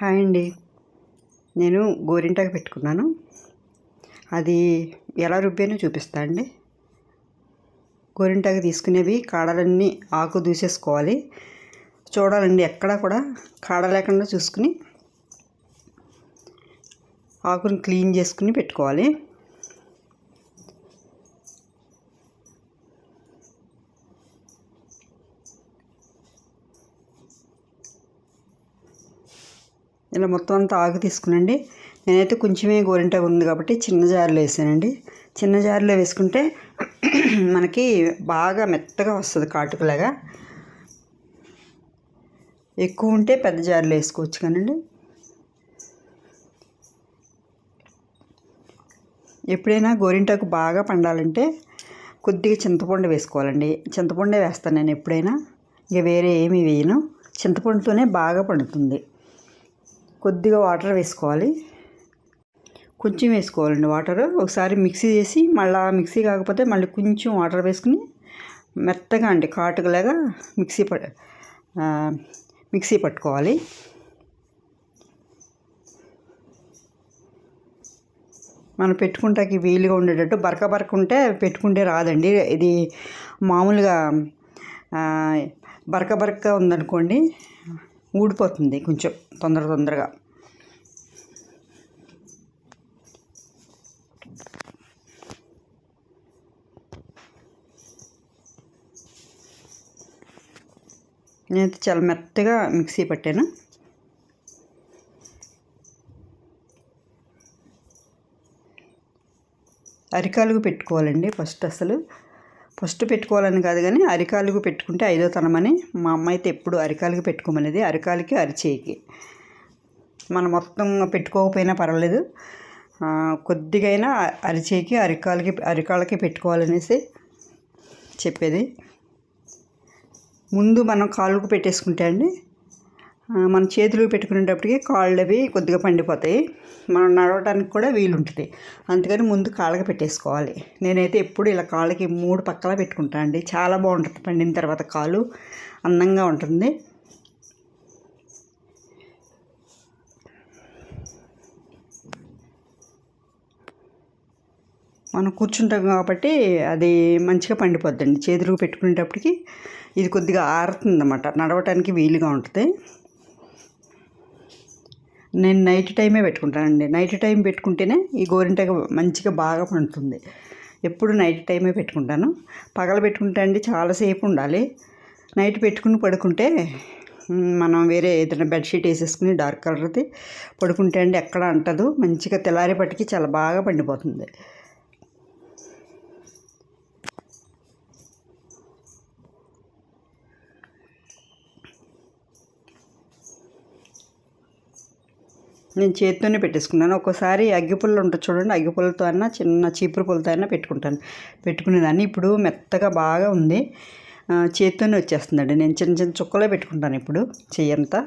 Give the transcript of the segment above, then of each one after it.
Hi అండి. నేను గోరింటాకు పెట్టుకున్నాను. అది ఎలా రుబ్బానో చూపిస్తా అండి. గోరింటాకు తీసుకునేవి కాడలన్నీ ఆకు దూసేసుకోవాలి. చూడాలండి ఎక్కడా కూడా కాడ లేకుండా చూసుకుని ఆకుని క్లీన్ చేసుకుని పెట్టుకోవాలి. ఇలా మొత్తం అంతా ఆకు తీసుకునండి. నేనైతే కొంచెమే గోరింటాకు ఉంది కాబట్టి చిన్న జారులో వేసానండి. చిన్న జారులో వేసుకుంటే మనకి బాగా మెత్తగా వస్తుంది కాటుకులాగా. ఎక్కువ ఉంటే పెద్ద జారులో వేసుకోవచ్చు కానండి. ఎప్పుడైనా గోరింటాకు బాగా పండాలంటే కొద్దిగా చింతపండు వేసుకోవాలండి. చింతపండే వేస్తాను నేను ఎప్పుడైనా. ఇక వేరే ఏమీ వేయను. చింతపండుతోనే బాగా పండుతుంది. కొద్దిగా వాటర్ వేసుకోవాలి. కొంచెం వేసుకోవాలండి వాటర్. ఒకసారి మిక్సీ చేసి మళ్ళీ మిక్సీ కాకపోతే మళ్ళీ కొంచెం వాటర్ వేసుకుని మెత్తగా అండి కాటుకలాగా మిక్సీ ప మిక్సీ పట్టుకోవాలి. మనం పెట్టుకుంటాకి వీలుగా ఉండేటట్టు బరక బరక ఉంటే పెట్టుకుంటే రాదండి. ఇది మామూలుగా బరక బరక ఉందనుకోండి ఊడిపోతుంది కొంచెం తొందర తొందరగా. నేనైతే చాలా మెత్తగా మిక్సీ పట్టాను. అరికాలుగు పెట్టుకోవాలండి ఫస్ట్ అసలు. ఫస్ట్ పెట్టుకోవాలని కాదు కానీ అరికాలుగు పెట్టుకుంటే ఐదో తనమని మా అమ్మ అయితే ఎప్పుడు అరికాలుగు పెట్టుకోమనేది. అరికాలకి అరిచేయికి. మనం మొత్తం పెట్టుకోకపోయినా పర్వాలేదు. కొద్దిగైనా అరిచేయికి అరికాలకి అరికాలకి పెట్టుకోవాలనేసి చెప్పేది. ముందు మనం కాళ్ళకు పెట్టేసుకుంటే అండి మన చేతులు పెట్టుకునేటప్పటికి కాళ్ళు అవి కొద్దిగా పండిపోతాయి. మనం నడవడానికి కూడా వీలుంటుంది. అందుకని ముందు కాళ్ళకి పెట్టేసుకోవాలి. నేనైతే ఎప్పుడు ఇలా కాళ్ళకి మూడు పక్కల పెట్టుకుంటాను అండి. చాలా బాగుంటుంది. పండిన తర్వాత కాలు అందంగా ఉంటుంది. మనం కూర్చుంటాం కాబట్టి అది మంచిగా పండిపోద్దండి. చేతులు పెట్టుకునేటప్పటికి ఇది కొద్దిగా ఆరుతుంది అన్నమాట నడవటానికి వీలుగా ఉంటుంది. నేను నైట్ టైమే పెట్టుకుంటానండి. నైట్ టైం పెట్టుకుంటేనే ఈ గోరింటాకు మంచిగా బాగా పండుతుంది. ఎప్పుడు నైట్ టైమే పెట్టుకుంటాను. పగల పెట్టుకుంటా అండి చాలాసేపు ఉండాలి. నైట్ పెట్టుకుని పడుకుంటే మనం వేరే ఏదైనా బెడ్షీట్ వేసేసుకుని డార్క్ కలర్ది పడుకుంటే అండి ఎక్కడ అంటదు. మంచిగా తెల్లారేపటికి చాలా బాగా పండిపోతుంది. నేను చేతితోనే పెట్టేసుకున్నాను. ఒక్కోసారి అగ్గిపుల్లలు ఉంటుంది చూడండి అగ్గిపుల్లతో అయినా చిన్న చీపురు పుల్లతో అయినా పెట్టుకుంటాను. పెట్టుకునేదాన్ని ఇప్పుడు మెత్తగా బాగా ఉంది. చేతితోనే వచ్చేస్తుందండి. నేను చిన్న చిన్న చుక్కలే పెట్టుకుంటాను ఇప్పుడు చెయ్యంతా.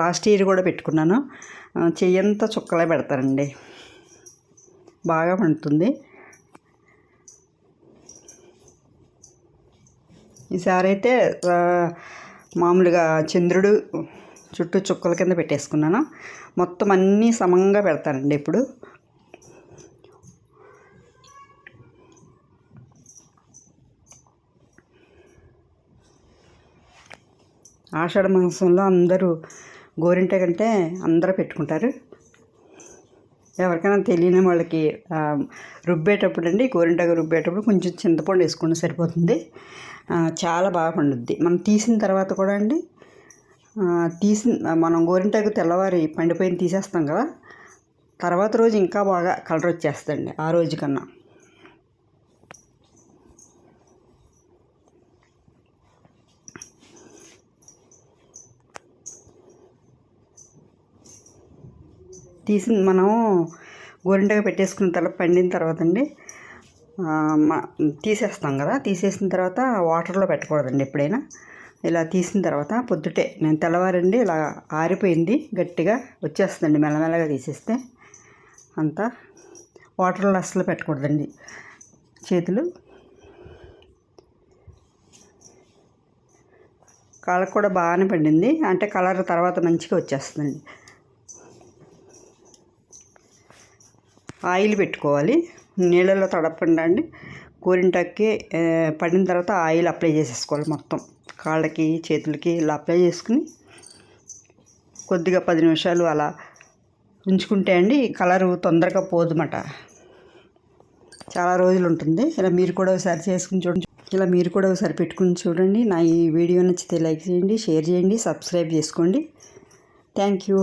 లాస్ట్ ఇయర్ కూడా పెట్టుకున్నాను. చెయ్యంతా చుక్కలే పెడతానండి. బాగా పండుతుంది. ఈసారి అయితే మామూలుగా చంద్రుడు చుట్టూ చుక్కల కింద పెట్టేసుకున్నాను. మొత్తం అన్నీ సమంగా పెడతానండి ఇప్పుడు. ఆషాఢ మాసంలో అందరూ గోరింట కంటే అందరూ పెట్టుకుంటారు. ఎవరికైనా తెలియని వాళ్ళకి రుబ్బేటప్పుడు అండి గోరింటగా రుబ్బేటప్పుడు కొంచెం చింతపండు వేసుకుంటే సరిపోతుంది. చాలా బాగా పండుద్ది. మనం తీసిన తర్వాత కూడా అండి తీసి మనం గోరింటాకు తెల్లవారి పండిపోయిన తీసేస్తాం కదా. తర్వాత రోజు ఇంకా బాగా కలర్ వచ్చేస్తుంది ఆ రోజు కన్నా. తీసి మనం గోరింటగా పెట్టేసుకున్న తర్వాత పండిన తర్వాత అండి తీసేస్తాం కదా. తీసేసిన తర్వాత వాటర్లో పెట్టకూడదండి ఎప్పుడైనా. ఇలా తీసిన తర్వాత పొద్దుటే నేను తెల్లవారండి ఇలా ఆరిపోయింది గట్టిగా వచ్చేస్తుందండి మెల్లమెల్లగా తీసేస్తే. అంతా వాటర్లో అస్సలు పెట్టకూడదండి. చేతులు కాళ్ళకు కూడా బాగానే పండింది. అంటే కలర్ తర్వాత మంచిగా వచ్చేస్తుందండి. ఆయిల్ పెట్టుకోవాలి. నీళ్ళలో తడపండి. అండి గోరింటాకి పడిన తర్వాత ఆయిల్ అప్లై చేసేసుకోవాలి మొత్తం. కాళ్ళకి చేతులకి ఇలా అప్లై చేసుకుని కొద్దిగా పది నిమిషాలు అలా ఉంచుకుంటే అండి కలరు తొందరగా పోదుమాట. చాలా రోజులు ఉంటుంది. ఇలా మీరు కూడా ఒకసారి చేసుకుని చూడండి. ఇలా మీరు కూడా ఒకసారి పెట్టుకుని చూడండి. నా ఈ వీడియో నచ్చితే లైక్ చేయండి షేర్ చేయండి సబ్స్క్రైబ్ చేసుకోండి. Thank you